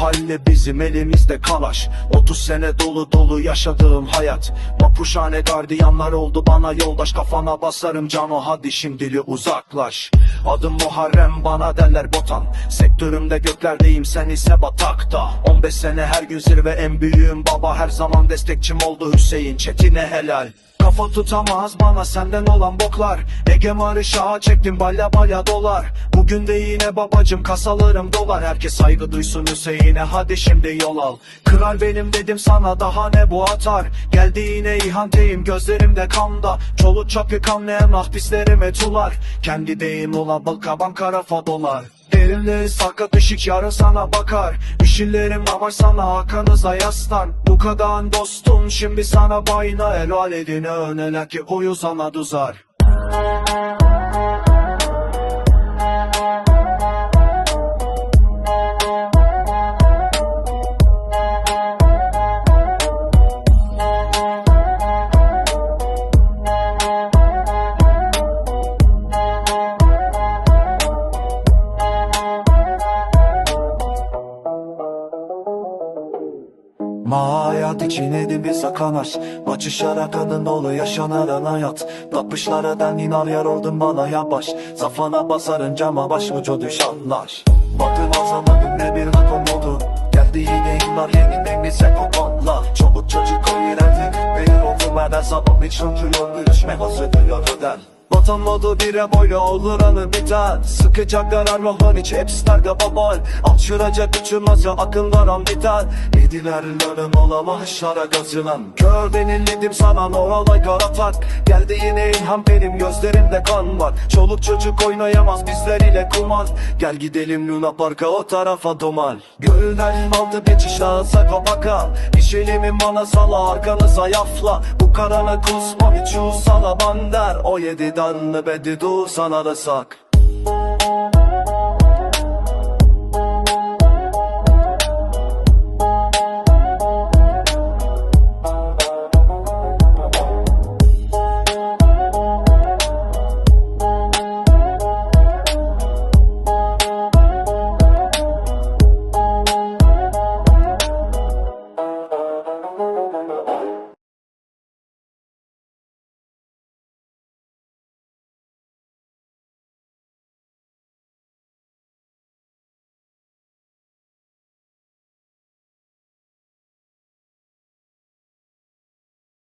mahalle bizim elimizde kalaş. 30 sene dolu dolu yaşadığım hayat. Mapuşhane gardiyanlar oldu bana yoldaş. Kafana basarım cano hadi şimdili uzaklaş. Adım Muharrem bana derler botan. Sektörümde göklerdeyim sen ise batakta. 15 sene her gün zirve en büyüğüm baba. Her zaman destekçim oldu Hüseyin Çetin'e helal Kafa tutamaz bana senden olan boklar. Ege Marışağa çektim balya balya dolar. Bugün de yine babacım kasalarım dolar. Herkes saygı duysun Hüseyin'e hadi şimdi yol al. Kral benim dedim sana daha ne bu atar? Geldi yine ihanteyim gözlerimde kanda. Çoluk çapı kanlayan ah pislerime tular. Kendi deyim ola balkaban karafa dolar Elimde sakat ışık yarın sana bakar. Üşüllerim ama sana hakanıza yaslan. Bu kadar dostum şimdi sana bayına Helal edine önele ki uyu sana duzar Ma hayat içine bir sakanaş Maçışlara kadın dolu yaşanaran hayat. Tapışlara inar yar oldun bana yabaş. Zafana basarın cama baş ucu düş anlaş Bakın azamadım ne bir rakam oldu. Geldi yine inlar yeniden bir sekopanla Çoluk çocuk oynadı Benim oldu benden sabah hiç öncülüyor Görüşme hazır duyuyor öden Vatan modu bire boylu olur anı biten Sıkacaklar armağan hiç hepsi targa babal Açıracak uçurmaz ya akıl varan biten Yediler ölüm olamaz şara gazılan Kör denildim sana normal karatak Geldi yine ilham benim gözlerimde kan var. Çoluk çocuk oynayamaz bizler ile kumar. Gel gidelim Luna Park'a o tarafa domal. Gölden aldı geçiş ağza kapaka İşelimin bana sala arkanıza yafla. Bu karanlık kusma bir çuğ sana bander. O yedi Anne bedi du sana da sak